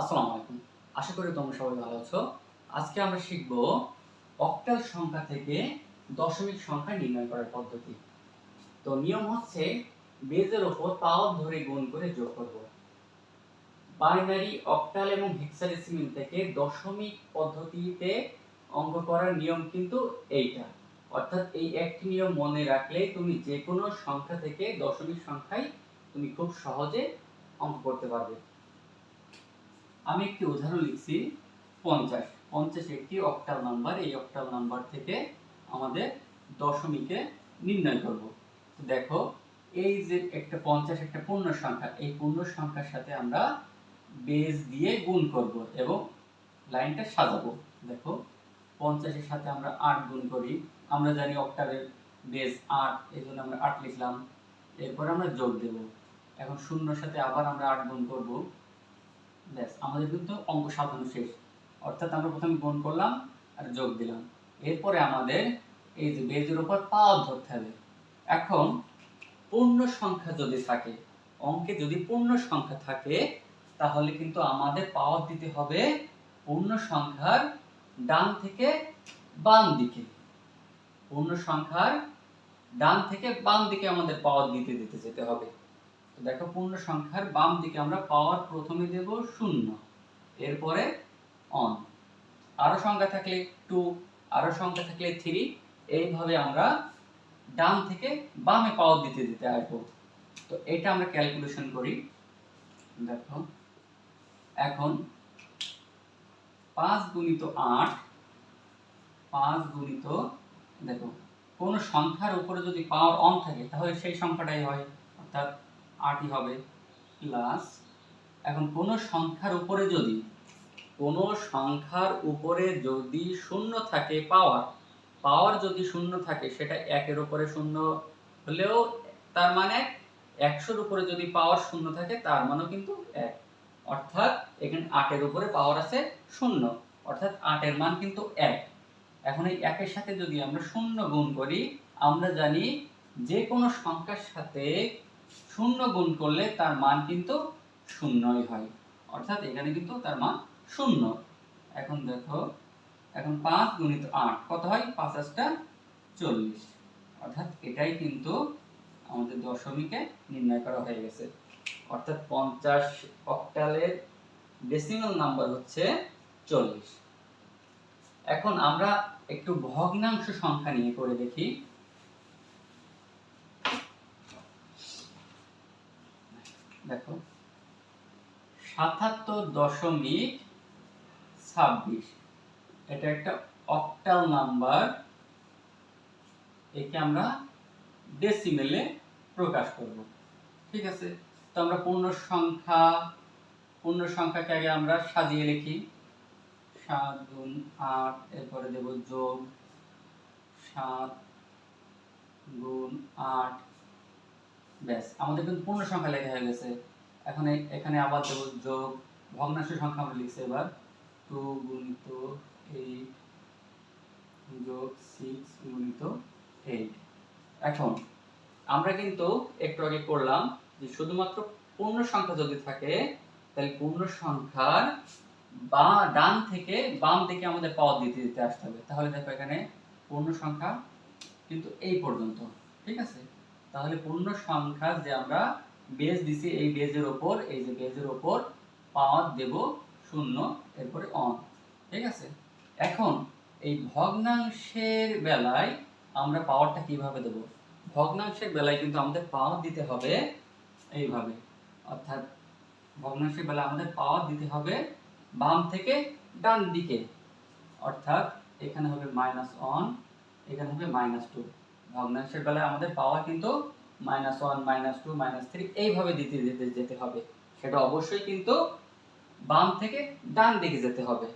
আসসালামু আলাইকুম। আশা করি তোমরা সবাই ভালো আছো। আজকে আমরা শিখব অক্টাল সংখ্যা থেকে দশমিক সংখ্যা নির্ণয় করার পদ্ধতি। তো নিয়ম হচ্ছে বেজের ওপর পাওয়ার ধরে গুণ করে যোগ করব। বাইনারি অক্টাল এবং হেক্সাডেসিমাল থেকে দশমিক পদ্ধতিতে অঙ্ক করার নিয়ম কিন্তু এইটা। অর্থাৎ এই একটি নিয়ম মনে রাখলে তুমি যে কোনো সংখ্যা থেকে দশমিক সংখ্যায় তুমি খুব সহজে অঙ্ক করতে পারবে। আমি একটি উদাহরণ লিখছি, পঞ্চাশ। পঞ্চাশ একটি অক্টাল নাম্বার এই অক্টাল নাম্বার থেকে আমাদের দশমিকে নির্ণয় করব। তো দেখো, এই যে একটা পঞ্চাশ, একটা পূর্ণ সংখ্যা, এই পূর্ণ সংখ্যার সাথে আমরা বেজ দিয়ে গুণ করব এবং লাইনটা সাজাবো। দেখো, পঞ্চাশের সাথে আমরা আট গুণ করি। আমরা জানি অক্টালের বেজ আট এই জন্য আমরা আট লিখলাম। এরপরে আমরা যোগ দেব। এখন শূন্যর সাথে আবার আমরা আট গুণ করব। ব্যাস, আমাদের কিন্তু অঙ্ক সাজানো শেষ। অর্থাৎ আমরা প্রথমে গুণ করলাম আর যোগ দিলাম। এরপরে আমাদের এই যে বেজের উপর পাওয়ার ধরতে হবে। এখন পূর্ণ সংখ্যা যদি থাকে, অঙ্কে যদি পূর্ণ সংখ্যা থাকে, তাহলে কিন্তু আমাদের পাওয়ার দিতে হবে পূর্ণ সংখ্যার ডান থেকে বাম দিকে। পূর্ণ সংখ্যার ডান থেকে বাম দিকে আমাদের পাওয়ার দিতে দিতে যেতে হবে। দেখো পূর্ণ সংখ্যার বাম দিকে আমরা পাওয়ার প্রথমে দেব শূন্য, এরপরে অন আরও সংখ্যা থাকলে টু আরও সংখ্যা থাকলে থ্রি এইভাবে আমরা ডান থেকে বামে পাওয়ার দিতে দিতে আসব। তো এটা আমরা ক্যালকুলেশন করি। দেখো, এখন পাঁচ গুণিত আট, পাঁচ গুণিত, দেখো, কোন সংখ্যার উপরে যদি পাওয়ার অন থাকে, তাহলে সেই সংখ্যাটাই হয়, অর্থাৎ আটই হবে প্লাস এখন কোন সংখ্যার উপরে যদি, কোন সংখ্যার উপরে যদি শূন্য থাকে পাওয়ার পাওয়ার যদি শূন্য থাকে, সেটা একের উপরে শূন্য হলেও তার মানে একশোর উপরে যদি পাওয়ার শূন্য থাকে, তার মানও কিন্তু এক। অর্থাৎ এখানে আটের উপরে পাওয়ার আছে শূন্য। অর্থাৎ আটের মান কিন্তু এক। এখন এই একের সাথে যদি আমরা শূন্য গুণ করি, আমরা জানি যে কোনো সংখ্যার সাথে শূন্য গুণ করলে তার মান কিন্তু শূন্যই হয়। অর্থাৎ এখানে কিন্তু তার মান শূন্য। এখন দেখো, এখন পাঁচ গুণিত আট, কত হয়? পাঁচ আটটা চল্লিশ। অর্থাৎ এটাই কিন্তু আমাদের দশমিকে নির্ণয় করা হয়ে গেছে। অর্থাৎ পঞ্চাশ অক্টালের ডেসিমাল নাম্বার হচ্ছে চল্লিশ। এখন আমরা একটু ভগ্নাংশ সংখ্যা নিয়ে করে দেখি। দেখো। সাতাত্তর দশমিক ছাব্বিশ। এটা একটা অক্টাল নাম্বার একে আমরা ডেসিমেলে প্রকাশ করব। ঠিক আছে? তো আমরা পূর্ণ সংখ্যা, পূর্ণ সংখ্যাকে আগে আমরা সাজিয়ে লিখি। সাত গুণ আট, এরপরে দেব যোগ। সাত গুণ আট ব্যাস, আমাদের কিন্তু পূর্ণ সংখ্যা লেখা হয়ে গেছে। এখন এখানে আবার দেব যোগ ভগ্নাংশ সংখ্যা আমরা লিখছি এবার। টু গুণিত এইট যোগ সিক্স গুণিত এইট এখন, আমরা কিন্তু একটু আগে করলাম যে শুধুমাত্র পূর্ণ সংখ্যা যদি থাকে, তাহলে পূর্ণ সংখ্যার বা ডান থেকে বাম দিকে আমাদের পাওয়ার দিতে দিতে আসতে হবে। তাহলে দেখো এখানে পূর্ণ সংখ্যা কিন্তু এই পর্যন্ত, ঠিক আছে? তাহলে পূর্ণ সংখ্যা যে আমরা বেজ দিছি, এই বেজের ওপর, এই যে বেজের ওপর পাওয়ার দেব শূন্য, এরপরে অন ঠিক আছে? এখন এই ভগ্নাংশের বেলায় আমরা পাওয়ারটা কীভাবে দেব? ভগ্নাংশের বেলায় কিন্তু আমাদের পাওয়ার দিতে হবে এইভাবে। অর্থাৎ ভগ্নাংশের বেলায় আমাদের পাওয়ার দিতে হবে বাম থেকে ডান দিকে। অর্থাৎ এখানে হবে মাইনাস ওয়ান এখানে হবে মাইনাস টু ভগ্নাংশের বেলায় আমাদের পাওয়ার কিন্তু minus one minus two minus three এইভাবে দিতে যেতে যেতে হবে। সেটা অবশ্যই কিন্তু বাম থেকে ডান দিকে যেতে হবে।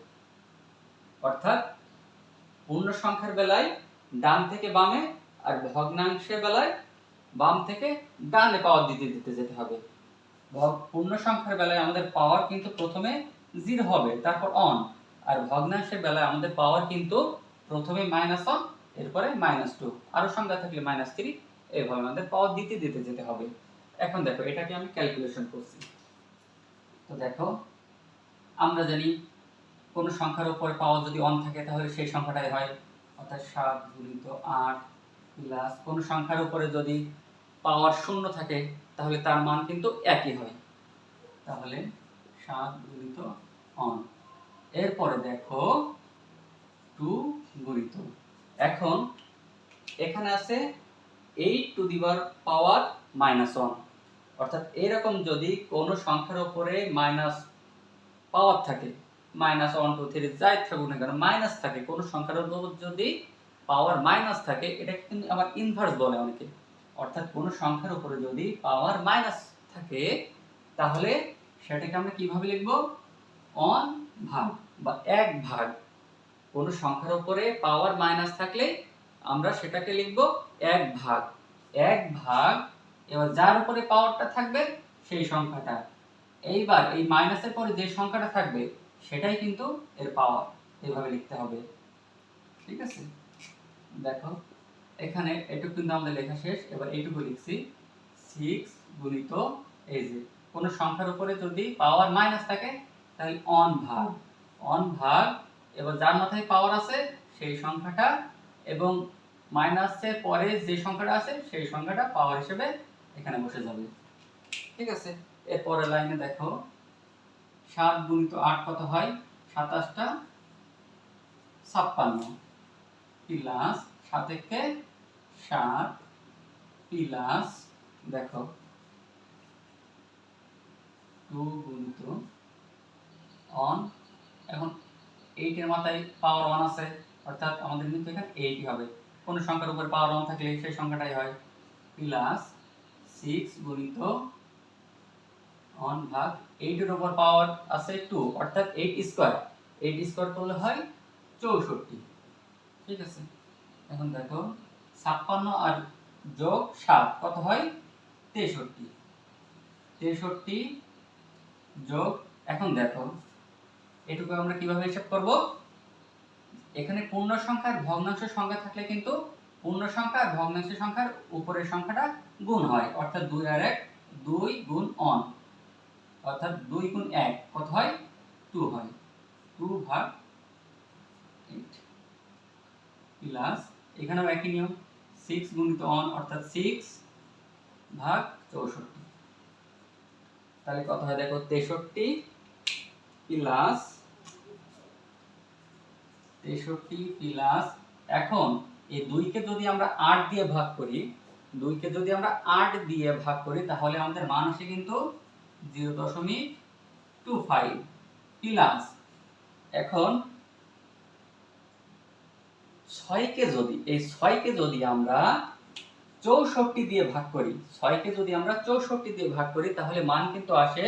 অর্থাৎ পূর্ণ সংখ্যার বেলায় ডান থেকে বামে আর ভগ্নাংশের বেলায় বাম থেকে ডানে পাওয়ার দিতে দিতে যেতে হবে। পূর্ণ সংখ্যার বেলায় আমাদের পাওয়ার কিন্তু প্রথমে জিরো হবে, তারপর অন আর ভগ্নাংশের বেলায় আমাদের পাওয়ার কিন্তু প্রথমে মাইনাস ওয়ান এরপরে মাইনাস টু আরও সংখ্যা থাকলে মাইনাস থ্রি এইভাবে আমাদের পাওয়ার দিতে দিতে যেতে হবে। এখন দেখো, এটাকে আমি ক্যালকুলেশন করছি। তো দেখো, আমরা জানি কোনো সংখ্যার উপরে পাওয়ার যদি অন থাকে, তাহলে সেই সংখ্যাটাই হয়। অর্থাৎ সাত গুণিত আট প্লাস কোনো সংখ্যার উপরে যদি পাওয়ার শূন্য থাকে, তাহলে তার মান কিন্তু একই হয়। তাহলে সাত গুণিত অন এরপরে দেখো টু গুণিত এখন এখানে আছে এইট টু দিবার পাওয়ার মাইনাস ওয়ান অর্থাৎ এরকম যদি কোনো সংখ্যার উপরে মাইনাস পাওয়ার থাকে মাইনাস ওয়ান টু থ্রি যাই থাকুক না কেন মাইনাস থাকে, কোনো সংখ্যার উপর যদি পাওয়ার মাইনাস থাকে, এটাকে কিন্তু আবার ইনভার্স বলে অনেকে। অর্থাৎ কোনো সংখ্যার উপরে যদি পাওয়ার মাইনাস থাকে, তাহলে সেটাকে আমরা কীভাবে লিখব? অন ভাগ বা এক ভাগ। কোনো সংখ্যার উপরে পাওয়ার মাইনাস থাকলে আমরা সেটাকে লিখব এক ভাগ। এক ভাগ, এবার যার উপরে পাওয়ারটা থাকবে সেই সংখ্যাটা। এইবার এই মাইনাসের পরে যে সংখ্যাটা থাকবে, সেটাই কিন্তু এর পাওয়ার এইভাবে লিখতে হবে। ঠিক আছে? দেখো, এখানে এটুকু কিন্তু আমাদের লেখা শেষ। এবার এইটুকু লিখছি। সিক্স গুণিত এই যে, কোনো সংখ্যার উপরে যদি পাওয়ার মাইনাস থাকে, তাহলে অন ভাগ। অন ভাগ এবার যার মাথায় পাওয়ার আছে সেই সংখ্যাটা এবং মাইনাসের পরে যে সংখ্যাটা আছে সেই সংখ্যাটা পাওয়ার হিসেবে এখানে বসে যাবে। ঠিক আছে? এরপরের লাইনে দেখো, সাত গুণিত আট কত হয়? সাতাশটা ছাপ্পান্ন। প্লাস সাত সাত প্লাস দেখো টু গুণিত অন, এখন এইটের মাথায় পাওয়ার ওয়ান আছে, অর্থাৎ আমাদের কিন্তু এখানে এইটই হবে। কোনো সংখ্যার উপর পাওয়ার ওয়ান থাকলে সেই সংখ্যাটাই হয় প্লাস সিক্স গুণিত ওয়ান ভাগ এইটের উপর পাওয়ার আছে টু অর্থাৎ এইট স্কোয়ার এইট স্কোয়ার করলে হয় চৌষট্টি। ঠিক আছে? এখন দেখো, ছাপ্পান্ন আর যোগ সাত, কত হয়? তেষট্টি। তেষট্টি যোগ, এখন দেখো এটুকু আমরা কীভাবে হিসাব করব? এখানে পূর্ণ সংখ্যার ভগ্নাংশ সংখ্যা থাকলে কিন্তু পূর্ণ সংখ্যা আর ভগ্নাংশ সংখ্যার উপরের সংখ্যাটা গুণ হয়। অর্থাৎ দুই আর এক, দুই গুণ অন। অর্থাৎ দুই গুণ এক, কত হয়? টু হয়। টু ভাগ এইট প্লাস এখানেও একই নিয়ম। সিক্স গুণিত অন, অর্থাৎ সিক্স ভাগ চৌষট্টি। তাহলে কত হয় দেখো? তেষট্টি প্লাস তেষট্টি প্লাস এখন এই দুইকে যদি আমরা আট দিয়ে ভাগ করি, দুইকে যদি আমরা আট দিয়ে ভাগ করি, তাহলে আমাদের মান আসে কিন্তু জিরো দশমিক টু ফাইভ প্লাস এখন ছয়কে যদি, এই ছয়কে যদি আমরা চৌষট্টি দিয়ে ভাগ করি, ছয়কে যদি আমরা চৌষট্টি দিয়ে ভাগ করি, তাহলে মান কিন্তু আসে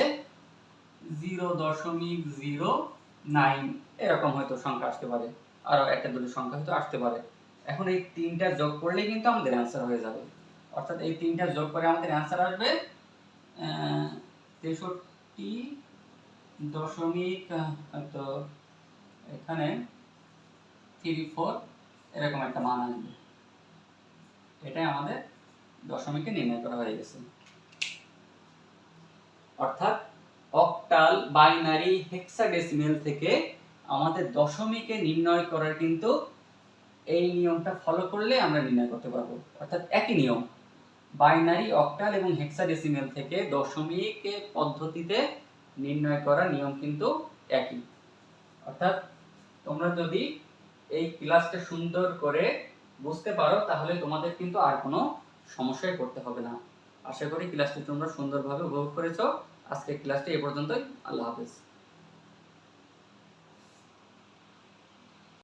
জিরো দশমিক জিরো নাইন এরকম হয়তো সংখ্যা আসতে পারে। আরও একটা দুটো সংখ্যা হয়তো আসতে পারে। এখন এই তিনটা যোগ করলে কিন্তু আমাদের অ্যান্সার হয়ে যাবে। অর্থাৎ এই তিনটা যোগ করে আমাদের অ্যান্সার আসবে তেষট্টি দশমিক হয়তো এখানে থ্রি ফোর এরকম একটা মান আসবে। এটাই আমাদের দশমিকে নির্ণয় করা হয়ে গেছে। অর্থাৎ অক্টাল বাইনারি হেক্সাডেসিমেল থেকে আমাদের দশমিকে নির্ণয় করার কিন্তু এই নিয়মটা ফলো করলে আমরা নির্ণয় করতে পারব। অর্থাৎ একই নিয়ম। বাইনারি অক্টাল এবং হেক্সাডেসিমেল থেকে দশমিক পদ্ধতিতে নির্ণয় করার নিয়ম কিন্তু একই। অর্থাৎ তোমরা যদি এই ক্লাসটা সুন্দর করে বুঝতে পারো, তাহলে তোমাদের কিন্তু আর কোনো সমস্যায় পড়তে হবে না। আশা করি ক্লাসটি তোমরা সুন্দরভাবে উপভোগ করেছ। আজকের ক্লাসটি এ পর্যন্তই। আল্লাহ হাফেজ।